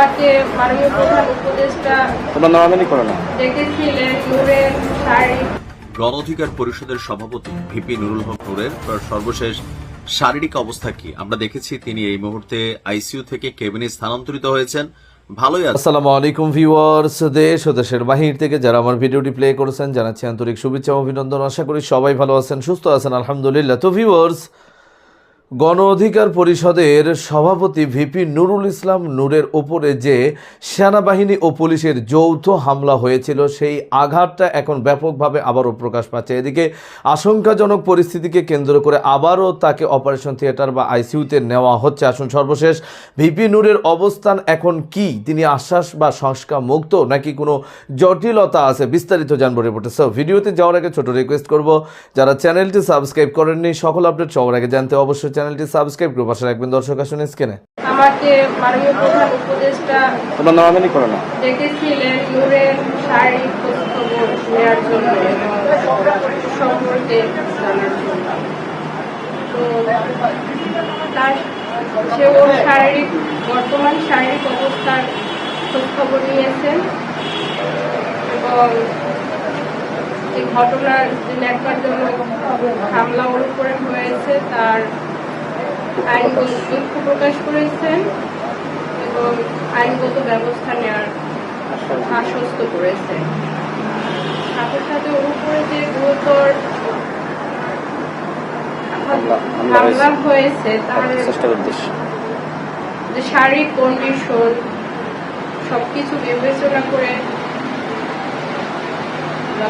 আমাকে মাননীয় প্রধান উপদেষ্টা তোমার করো না। ডেকেছিলেন শারীরিক গণ অধিকার পরিষদের সভাপতি ভিপি নুরুল হক নুরের। সর্বশেষ শারীরিক অবস্থা কি? আমরা দেখেছি তিনি এই মুহূর্তে আইসিইউ থেকে কেবিনে স্থানান্তরিত হয়েছেন। ভালোই আছেন আসসালামু আলাইকুম ভিউয়ার্স দেশ ও দেশের বাহির থেকে যারা আমার ভিডিওটি প্লে করেছেন জানাচ্ছি আন্তরিক শুভেচ্ছা ও অভিনন্দন। আশা করি সবাই ভালো আছেন সুস্থ আছেন আলহামদুলিল্লাহ। তো ভিউয়ার্স গণ অধিকার পরিষদের সভাপতি ভিপি নুরুল ইসলাম নূরের ওপরে যে সেনাবাহিনী ও পুলিশের যৌথ হামলা হয়েছিল, সেই আঘাতটা এখন ব্যাপকভাবে আবারও প্রকাশ পাচ্ছে। এদিকে আশঙ্কাজনক পরিস্থিতিকে কেন্দ্র করে আবারও তাকে অপারেশন থিয়েটার বা আইসিইউতে নেওয়া হচ্ছে। আসুন সর্বশেষ, ভিপি নূরের অবস্থান এখন কি? তিনি আশ্বাস বা সংস্কার মুক্ত নাকি কোনো জটিলতা আছে? বিস্তারিত জানব রিপোর্টে সো ভিডিওতে যাওয়ার আগে ছোট রিকোয়েস্ট করব, যারা চ্যানেলটি সাবস্ক্রাইব করেননি, সকল আপডেট সবার আগে জানতে অবশ্যই চ্যানেলটি সাবস্ক্রাইব করে পাশে রাখবেন দর্শক আসুন স্ক্রিনে। আমাকে মাননীয় প্রধান উপদেষ্টা তোমার নামাদানি করো না। ডেকেছিলেন নূরের শারীরিক খোঁজখবর নেওয়ার জন্য সম্পর্কে জানার জন্য। তো তার সে ওর শারীরিক বর্তমান শারীরিক অবস্থার খোঁজখবর নিয়েছেন এবং এই ঘটনার যে ন্যাক্কারজনক হামলা ওর উপরে হয়েছে তার দুঃখ প্রকাশ করেছেন এবং আইনগত ব্যবস্থা নেওয়ার আশ্বস্ত করেছেন। সাথে সাথে ওর উপরে যে গুরুতর হামলা হয়েছে। তার যে শারীরিক কন্ডিশন সবকিছু বিবেচনা করে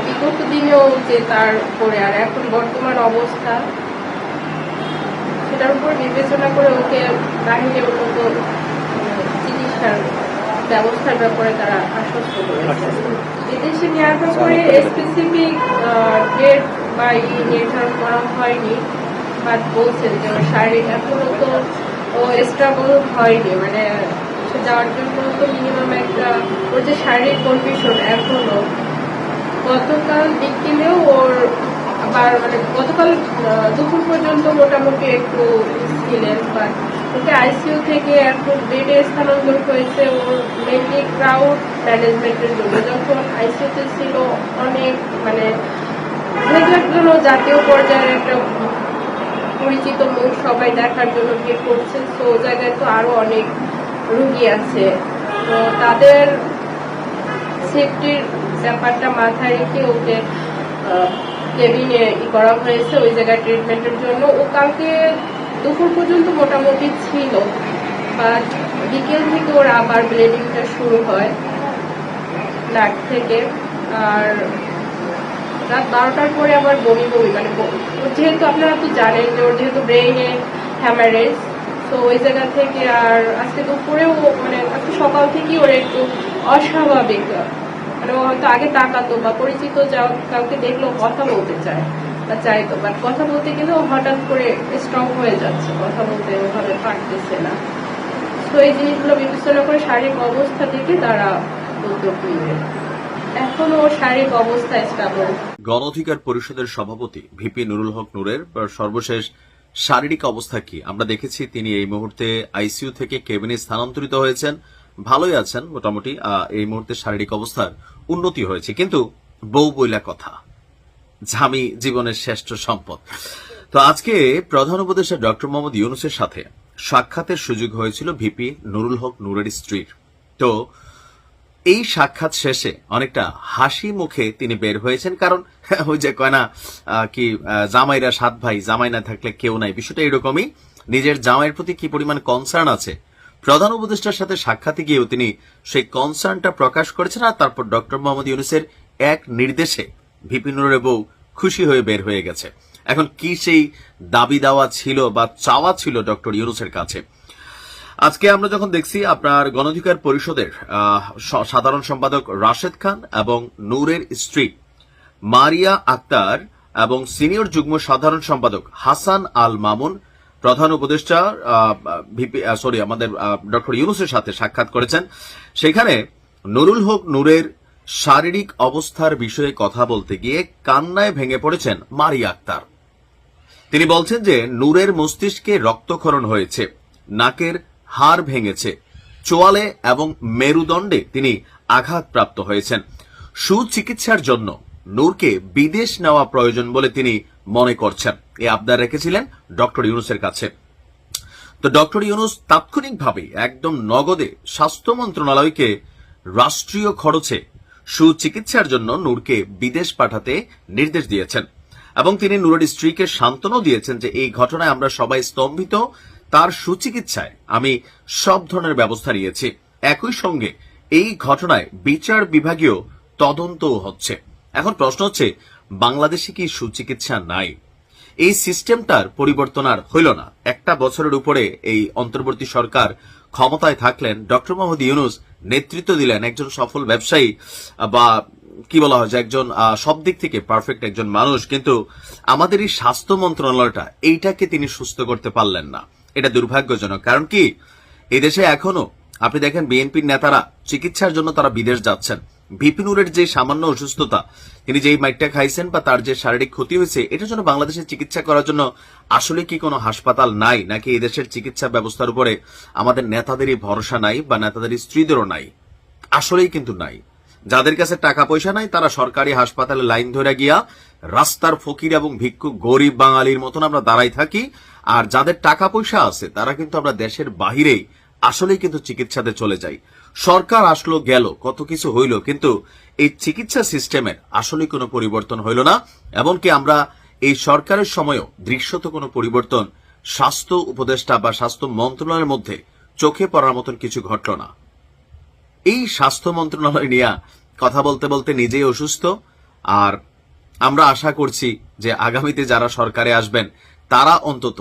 বিগত দিনেও যে তার উপরে আর এখন বর্তমান অবস্থা সেটার উপর বিবেচনা করে ওকে বাহিরে উন্নত চিকিৎসার ব্যবস্থার ব্যাপারে তারা আশ্বস্ত করেছে। বিদেশে নেওয়ার ব্যাপারে স্পেসিফিক ডেট বা ই নির্ধারণ করা হয়নি বাট বলছেন যে ওর শারীরিক এখনও তো ও স্ট্রাগল হয়নি মানে সে যাওয়ার জন্য তো মিনিমাম একটা ওর যে শারীরিক কন্ডিশন এখনও গতকাল বিকেলেও ওর আবার মানে গতকাল দুপুর পর্যন্ত মোটামুটি একটু ছিলেন বাট ওকে আইসিইউ থেকে এখন বেডে স্থানান্তর হয়েছে। ওর মেনলি ক্রাউড ম্যানেজমেন্টের জন্য। যখন আইসিইউতে ছিল, অনেক মানে একজন জাতীয় পর্যায়ের একটা পরিচিত মুখ সবাই দেখার জন্য ভিড় করছে। তো ও জায়গায় তো আরও অনেক রুগী আছে। তো তাদের সেফটির ব্যাপারটা মাথায় রেখে ওকে ই করা হয়েছে ওই জায়গায় ট্রিটমেন্টের জন্য। ও কালকে দুপুর পর্যন্ত মোটামুটি ছিল। বাট বিকেল থেকে ওর আবার ব্লিডিংটা শুরু হয় নাক থেকে। আর রাত বারোটার পরে আবার বমি বমি। মানে যেহেতু আপনারা তো জানেন যে ওর যেহেতু ব্রেইনে হ্যামারেজ তো ওই জায়গা থেকে আর আজকে দুপুরেও মানে আজকে সকাল থেকেই ওর একটু অস্বাভাবিক হয়তো আগে তাকাতো বা পরিচিত যা কাউকে দেখল কথা বলতে চায় বা চাইতো বাট কথা বলতে গেলেও হঠাৎ করে স্ট্রং হয়ে যাচ্ছে। কথা বলতে ওভাবে পারতেছে না। তো এই জিনিসগুলো বিবেচনা করে শারীরিক অবস্থা থেকে তারা উদ্যোগ নিবে শারীরিক অবস্থা স্টাবল গণ অধিকার পরিষদের সভাপতি ভিপি নুরুল হক নুরের সর্বশেষ শারীরিক অবস্থা কি? আমরা দেখেছি তিনি এই মুহূর্তে আইসিইউ থেকে কেবিনে স্থানান্তরিত হয়েছেন। ভালোই আছেন, মোটামুটি এই মুহূর্তে শারীরিক অবস্থার উন্নতি হয়েছে। কিন্তু বউ বইলা কথা ঝামি জীবনের শ্রেষ্ঠ সম্পদ। তো আজকে প্রধান উপদেষ্টা ডক্টর মোহাম্মদ ইউনুসের সাথে সাক্ষাতের সুযোগ হয়েছিল ভিপি নুরুল হক নুরের স্ত্রীর। তো এই সাক্ষাৎ শেষে অনেকটা হাসি মুখে তিনি বের হয়েছেন, কারণ ওই যে কয় না কি জামাইরা সাত ভাই, জামাই না থাকলে কেউ নাই। বিষয়টা এরকমই। নিজের জামাইয়ের প্রতি কি পরিমাণ কনসার্ন আছে প্রধান উপদেষ্টার সাথে সাক্ষাতে গিয়েও তিনি সেই কনসার্নটা প্রকাশ করেছেন আর তারপর ডক্টর মোহাম্মদ ইউনুসের এক নির্দেশে ভিপিনুরের বউ খুশি হয়ে বের হয়ে গেছে। এখন কি সেই দাবি দাওয়া ছিল বা চাওয়া ছিল ডক্টর ইউনুসের কাছে? আজকে আমরা যখন দেখছি আপনার গণঅধিকার পরিষদের সাধারণ সম্পাদক রাশেদ খান এবং নূরের স্ত্রী মারিয়া আক্তার এবং সিনিয়র যুগ্ম সাধারণ সম্পাদক হাসান আল মামুন প্রধান উপদেষ্টা সরি, আমাদের ডক্টর ইউনুসের সাথে সাক্ষাৎ করেছেন। সেখানে নুরুল হক নূরের শারীরিক অবস্থার বিষয়ে কথা বলতে গিয়ে কান্নায় ভেঙে পড়েছেন মারিয়া আক্তার। তিনি বলছেন যে, নূরের মস্তিষ্কে রক্তক্ষরণ হয়েছে, নাকের হাড় ভেঙেছে, চোয়ালে এবং মেরুদণ্ডে তিনি আঘাতপ্রাপ্ত হয়েছেন। সুচিকিৎসার জন্য নূরকে বিদেশ নেওয়া প্রয়োজন বলে তিনি মনে করছেন এই আবদার রেখেছিলেন ডক্টর ইউনুসের কাছে। তো ডক্টর ইউনুস তাৎক্ষণিকভাবে একদম নগদে স্বাস্থ্য মন্ত্রণালয়কে রাষ্ট্রীয় খরচে সুচিকিৎসার জন্য নূরকে বিদেশ পাঠাতে নির্দেশ দিয়েছেন। এবং তিনি নূরের স্ত্রীকে সান্ত্বনাও দিয়েছেন যে এই ঘটনায় আমরা সবাই স্তম্ভিত, তার সুচিকিৎসায় আমি সব ধরনের ব্যবস্থা নিয়েছি। একই সঙ্গে এই ঘটনায় বিচার বিভাগীয় তদন্তও হচ্ছে। এখন প্রশ্ন হচ্ছে বাংলাদেশে কি সুচিকিৎসা নাই? এই সিস্টেমটার পরিবর্তন আর হইল না। একটা বছরের উপরে এই অন্তর্বর্তী সরকার ক্ষমতায় থাকলেন, ডক্টর মোহাম্মদ ইউনুস নেতৃত্ব দিলেন একজন সফল ব্যবসায়ী, বা কি বলা হয় যে একজন সব দিক থেকে পারফেক্ট একজন মানুষ, কিন্তু আমাদের এই স্বাস্থ্য মন্ত্রণালয়টা এইটাকে তিনি সুস্থ করতে পারলেন না। এটা দুর্ভাগ্যজনক। কারণ কি? এদেশে এখনও, আপনি দেখেন, বিএনপির নেতারা চিকিৎসার জন্য তারা বিদেশ যাচ্ছেন। বিপিনুরের যে সামান্য অসুস্থতা, তিনি যেই মাইকটা খাইছেন বা তার যে শারীরিক ক্ষতি হয়েছে এটার জন্য বাংলাদেশে চিকিৎসা করার জন্য আসলে কি কোনো হাসপাতাল নাই, নাকি এই দেশের চিকিৎসা ব্যবস্থার উপরে আমাদের নেতাদেরই ভরসা নাই বা নেতাদের স্ত্রীদেরও নাই? আসলেই কিন্তু নাই। যাদের কাছে টাকা পয়সা নাই, তারা সরকারি হাসপাতালে লাইন ধরে গিয়া রাস্তার ফকির এবং ভিক্ষু গরিব বাঙালির মতন আমরা দাঁড়াই থাকি, আর যাদের টাকা পয়সা আছে, তারা কিন্তু আমরা দেশের বাহিরেই আসলেই কিন্তু চিকিৎসাতে চলে যাই। সরকার আসলো, গেল, কত কিছু হইল, কিন্তু এই চিকিৎসা সিস্টেমের আসলে কোনো পরিবর্তন হইল না, এমনকি আমরা এই সরকারের সময়ও দৃশ্যত কোনো পরিবর্তন স্বাস্থ্য উপদেষ্টা বা স্বাস্থ্য মন্ত্রণালয়ের মধ্যে চোখে পড়ার মতন কিছু ঘটল না। এই স্বাস্থ্য মন্ত্রণালয় নিয়ে কথা বলতে বলতে নিজেই অসুস্থ, আর আমরা আশা করছি যে আগামীতে যারা সরকারে আসবেন, তারা অন্তত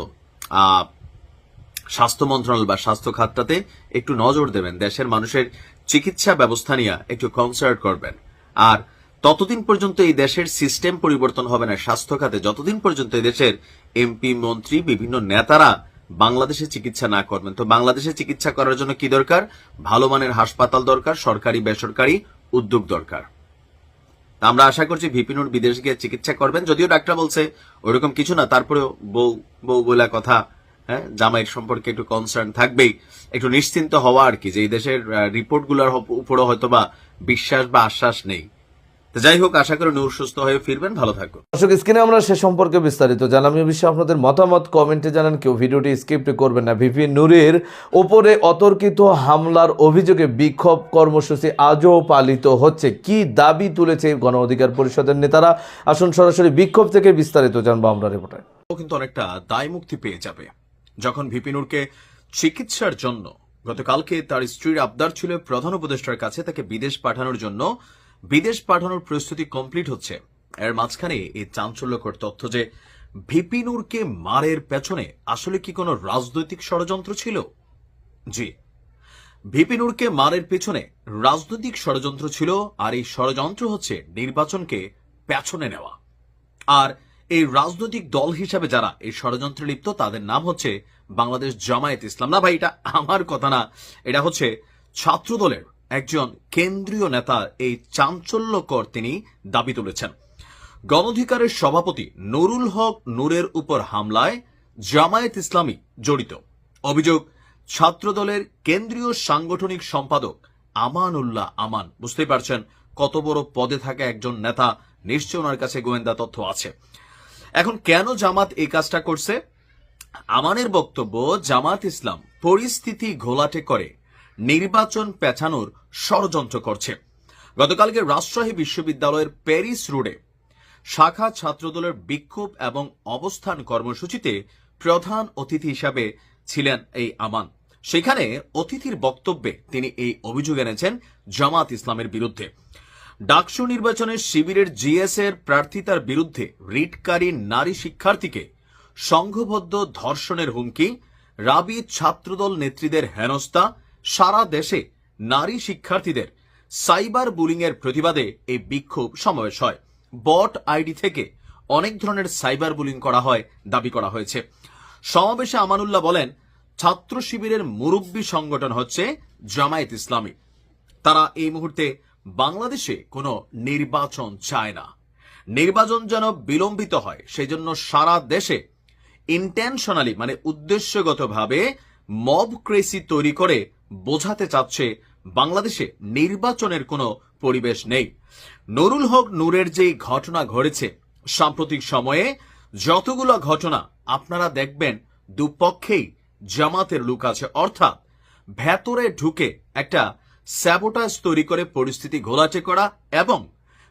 স্বাস্থ্য মন্ত্রণালয় বা স্বাস্থ্য খাতটাতে একটু নজর দেবেন। দেশের মানুষের চিকিৎসা ব্যবস্থা নিয়ে একটু কনসার্ট করবেন। আর ততদিন পর্যন্ত এই দেশের সিস্টেম পরিবর্তন হবে না স্বাস্থ্য খাতে। যতদিন পর্যন্ত এই দেশের এমপি মন্ত্রী, বিভিন্ন নেতারা বাংলাদেশে চিকিৎসা না করবেন। তো বাংলাদেশে চিকিৎসা করার জন্য কি দরকার? ভালো মানের হাসপাতাল দরকার, সরকারি, বেসরকারি উদ্যোগ দরকার। আমরা আশা করছি ভিপিনুর বিদেশ গিয়ে চিকিৎসা করবেন। যদিও ডাক্তার বলছে ওরকম কিছু না, তারপরেও বউ বউ বলা কথা হ্যাঁ? জামাইয়ের সম্পর্কে একটু কনসার্ন থাকবেই। একটু নিশ্চিন্ত হওয়া আর কি যে এই দেশের রিপোর্টগুলোর উপরও হয়তো বা বিশ্বাস বা আশ্বাস নেই। যাই হোক আশা করি নূর সুস্থ হয়ে ফিরবেন। ভালো থাকুন। দর্শক স্ক্রিনে আমরা সে সম্পর্কে বিস্তারিত জানলাম। এই বিষয়ে আপনাদের মতামত কমেন্টে জানান। কেউ ভিডিওটি স্কিপ করবেন না। ভিপি নূরের ওপরে অতর্কিত হামলার অভিযোগে বিক্ষোভ কর্মসূচি আজও পালিত হচ্ছে। কি দাবি তুলেছে গণ অধিকার পরিষদের নেতারা? আসুন সরাসরি বিক্ষোভ থেকে বিস্তারিত জানব আমরা রিপোর্টায় ও কিন্তু অনেকটা দায় মুক্তি পেয়ে যাবে। যখন ভিপিনুরকে চিকিৎসার জন্য গতকালকে তার স্ত্রীর আবদার ছিল প্রধান উপদেষ্টার কাছে তাকে বিদেশ পাঠানোর জন্য, বিদেশ পাঠানোর প্রস্তুতি কমপ্লিট হচ্ছে। এর মাঝখানে এই চাঞ্চল্যকর তথ্য যে ভিপিনুরকে মারের পেছনে আসলে কি কোনো রাজনৈতিক ষড়যন্ত্র ছিল? জি, ভিপিনুরকে মারের পেছনে রাজনৈতিক ষড়যন্ত্র ছিল আর এই ষড়যন্ত্র হচ্ছে নির্বাচনকে পেছনে নেওয়া। আর এই রাজনৈতিক দল হিসাবে যারা এই ষড়যন্ত্রে লিপ্ত, তাদের নাম হচ্ছে বাংলাদেশ জামায়াত ইসলাম। না ভাই, এটা আমার কথা না। এটা হচ্ছে ছাত্র দলের একজন কেন্দ্রীয় নেতা এই চাঞ্চল্যকর তিনি দাবি তুলেছেন। গণঅধিকারের সভাপতি নুরুল হক নূরের উপর হামলায় জামায়াত ইসলামী জড়িত। অভিযোগ, ছাত্রদলের কেন্দ্রীয় সাংগঠনিক সম্পাদক আমানুল্লাহ আমান। বুঝতেই পারছেন কত বড় পদে থাকা একজন নেতা, নিশ্চয় ওনার কাছে গোয়েন্দা তথ্য আছে। এখন কেন জামাত এই কাজটা করছে? আমানের বক্তব্য, জামাত ইসলাম পরিস্থিতি ঘোলাটে করে, নির্বাচন পেছানোর ষড়যন্ত্র করছে। গতকালকে রাজশাহী বিশ্ববিদ্যালয়ের প্যারিস রোডে শাখা ছাত্রদলের বিক্ষোভ এবং অবস্থান কর্মসূচিতে প্রধান অতিথি হিসাবে ছিলেন এই আমান। সেখানে অতিথির বক্তব্যে তিনি এই অভিযোগ এনেছেন জামাত ইসলামের বিরুদ্ধে। ডাকসু নির্বাচনে শিবিরের জিএস এর প্রার্থিতার বিরুদ্ধে রিটকারী নারী শিক্ষার্থীকে সংঘবদ্ধ ধর্ষণের হুমকি, রাবি ছাত্রদল নেত্রীদের হেনস্থা, সারা দেশে নারী শিক্ষার্থীদের সাইবার বুলিং এর প্রতিবাদে এই বিক্ষোভ সমাবেশ হয়। বট আইডি থেকে অনেক ধরনের সাইবার বুলিং করা হয়, দাবি করা হয়েছে। সমাবেশে আমানুল্লাহ বলেন, ছাত্র শিবিরের মুরব্বী সংগঠন হচ্ছে জামায়াত ইসলামী। তারা এই মুহূর্তে বাংলাদেশে কোনো নির্বাচন চায় না। নির্বাচন যেন বিলম্বিত হয়, সেজন্য সারা দেশে ইন্টেনশনালি মানে উদ্দেশ্যগতভাবে মব ক্রেসি তৈরি করে বোঝাতে চাচ্ছে বাংলাদেশে নির্বাচনের কোনো পরিবেশ নেই। নুরুল হক নূরের যে ঘটনা ঘটেছে, সাম্প্রতিক সময়ে যতগুলো ঘটনা আপনারা দেখবেন, দুপক্ষেই জামাতের লুক আছে। অর্থাৎ ভেতরে ঢুকে একটা স্যাবোটাজ তৈরি করে পরিস্থিতি ঘোলাটে করা এবং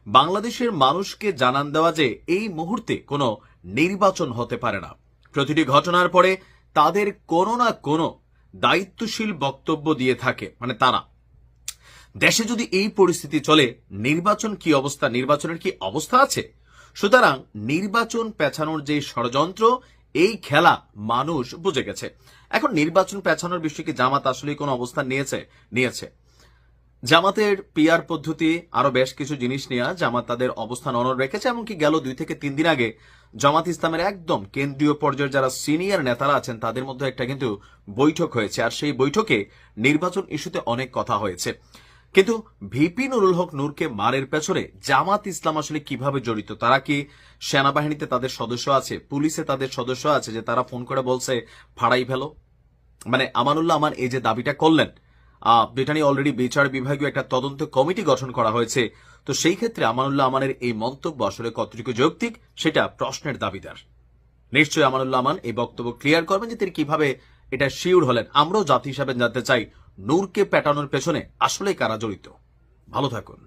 বাংলাদেশের মানুষকে জানান দেওয়া যে এই মুহূর্তে কোনো নির্বাচন হতে পারে না। প্রতিটি ঘটনার পরে তাদের কোনো না কোনো দায়িত্বশীল বক্তব্য দিয়ে থাকে মানে তারা। দেশে যদি এই পরিস্থিতি চলে, নির্বাচন কি অবস্থা, নির্বাচনের কি অবস্থা আছে? সুতরাং নির্বাচন পেছানোর যে ষড়যন্ত্র, এই খেলা মানুষ বুঝে গেছে। এখন নির্বাচন পেছানোর বিষয়ে কি জামাত আসলে কোনো অবস্থান নিয়েছে নিয়েছে? জামাতের পিয়ার পদ্ধতি আরও বেশ কিছু জিনিস নিয়ে জামাত তাদের অবস্থান অনর রেখেছে, এমনকি গেল দুই থেকে তিন দিন আগে জামাত ইসলামের একদম কেন্দ্রীয় পর্যায়ের যারা সিনিয়র নেতারা আছেন, তাদের মধ্যে একটা কিন্তু বৈঠক হয়েছে, আর সেই বৈঠকে নির্বাচন ইস্যুতে অনেক কথা হয়েছে। কিন্তু ভিপি নুরুল হক নূরকে মারের পেছনে জামাত ইসলাম আসলে কীভাবে জড়িত? তারা কি সেনাবাহিনীতে তাদের সদস্য আছে? পুলিশে তাদের সদস্য আছে যে তারা ফোন করে বলছে, ফাড়াই ফেলো। মানে আমানুল্লাহ আমান এই যে দাবিটা করলেন নিয়ে অলরেডি বিচার বিভাগীয় একটা তদন্ত কমিটি গঠন করা হয়েছে। তো সেই ক্ষেত্রে আমানুল্লাহ আমানের এই মন্তব্য আসলে কতটুকু যৌক্তিক, সেটা প্রশ্নের দাবিদার। নিশ্চয়ই আমানুল্লাহ আমান এই বক্তব্য ক্লিয়ার করবেন যে তিনি কীভাবে এটা শিউর হলেন। আমরাও জাতি হিসাবে জানতে চাই, নূরকে পেটানোর পেছনে আসলে কারা জড়িত। ভালো থাকুন।